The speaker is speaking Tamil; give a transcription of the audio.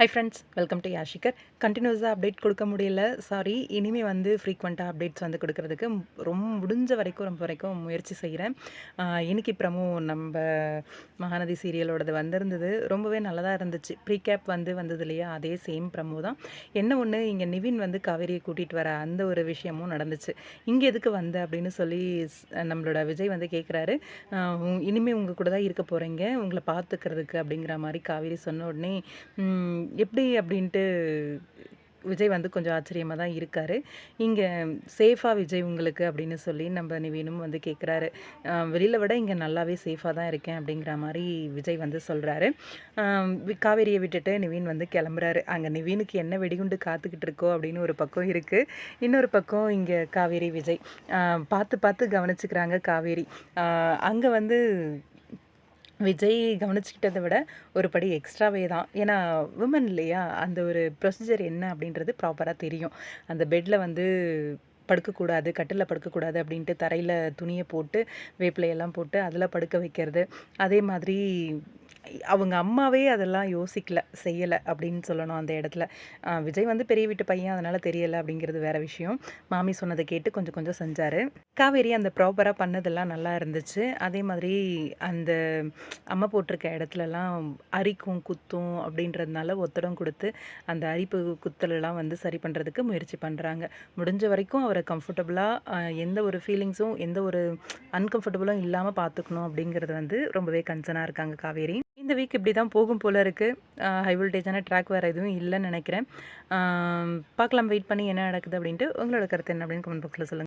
ஹை ஃப்ரெண்ட்ஸ் வெல்கம் டு யாஷிகர் கண்டினியூஸாக அப்டேட் கொடுக்க முடியல. சாரி இனிமேல் வந்து ஃப்ரீக்வெண்ட்டாக அப்டேட்ஸ் வந்து கொடுக்கறதுக்கு ரொம்ப முடிஞ்ச வரைக்கும் ரொம்ப வரைக்கும் முயற்சி செய்கிறேன் இன்னைக்கு பிரமோ நம்ம மகாநதி சீரியலோடது வந்திருந்தது. ரொம்பவே நல்லதாக இருந்துச்சு. ப்ரீ கேப் வந்து வந்தது இல்லையா? அதே சேம் ப்ரமோ தான். என்ன ஒன்று இங்கே நிவின் வந்து காவேரியை கூட்டிகிட்டு வர அந்த ஒரு விஷயமும் நடந்துச்சு. இங்கே எதுக்கு வந்த அப்படின்னு சொல்லி நம்மளோட விஜய் வந்து கேட்குறாரு இனிமேல் உங்கள் கூட தான் இருக்க போகிறீங்க உங்களை பார்த்துக்கிறதுக்கு அப்படிங்கிற மாதிரி காவேரி சொன்ன உடனே எப்படி அப்படின்ட்டு விஜய் வந்து கொஞ்சம் ஆச்சரியமாக தான் இருக்கார். இங்கே சேஃபாக விஜய் உங்களுக்கு அப்படின்னு சொல்லி நம்ம நிவீனும் வந்து கேட்குறாரு வெளியில் விட இங்கே நல்லாவே சேஃபாக தான் இருக்கேன் அப்படிங்கிற மாதிரி விஜய் வந்து சொல்கிறாரு காவேரியை விட்டுட்டு நிவீன் வந்து கிளம்புறாரு. அங்கே நிவீனுக்கு என்ன வெடிகுண்டு காத்துக்கிட்டு இருக்கோ அப்படின்னு ஒரு பக்கம் இருக்குது இன்னொரு பக்கம் இங்கே காவேரி விஜய். பார்த்து பார்த்து கவனிச்சுக்கிறாங்க காவேரி. அங்கே வந்து விஜய் கவனிச்சுக்கிட்டதை விட ஒரு படி எக்ஸ்ட்ராவே தான். ஏன்னா விமன் இல்லையா? அந்த ஒரு ப்ரொசீஜர் என்ன அப்படின்றது ப்ராப்பராக தெரியும். அந்த பெட்டில் வந்து படுக்கக்கூடாது கட்டிலில் படுக்கக்கூடாது அப்படின்ட்டு தரையில் துணியை போட்டு வேப்பிலையெல்லாம் போட்டு அதில் படுக்க வைக்கிறது. அதே மாதிரி அவங்க அம்மாவே அதெல்லாம் யோசிக்கல செய்யலை அப்படின்னு சொல்லணும் அந்த இடத்துல. விஜய் வந்து பெரிய வீட்டு பையன் அதனால் தெரியலை அப்படிங்கிறது வேற விஷயம். மாமி சொன்னதை கேட்டு கொஞ்சம் கொஞ்சம் செஞ்சார். காவேரி அந்த ப்ராப்பராக பண்ணதெல்லாம் நல்லா இருந்துச்சு. அதே மாதிரி அந்த அம்மா போட்டிருக்க இடத்துலலாம் அரிக்கும் குத்தும் அப்படின்றதுனால ஒத்தடம் கொடுத்து அந்த அரிப்பு குத்தலெல்லாம் வந்து சரி பண்ணுறதுக்கு முயற்சி பண்ணுறாங்க முடிஞ்ச வரைக்கும் அவரை கம்ஃபர்டபுளாக எந்த ஒரு ஃபீலிங்ஸும் எந்த ஒரு அன்கம்ஃபர்டபுளும் இல்லாமல் பார்த்துக்கணும் அப்படிங்கிறது வந்து ரொம்பவே கன்சர்னாக இருக்காங்க காவேரி. இந்த வீக் இப்படி தான் போகும் போல் இருக்குது ஹை வோல்டேஜான ட்ராக் வேறு எதுவும் இல்லைன்னு நினைக்கிறேன். பார்க்கலாம் வெயிட் பண்ணி என்ன நடக்குது அப்படின்ட்டு உங்களோட கருத்து என்ன அப்படின்னு கமெண்ட் பாக்ஸில் சொல்லுங்கள்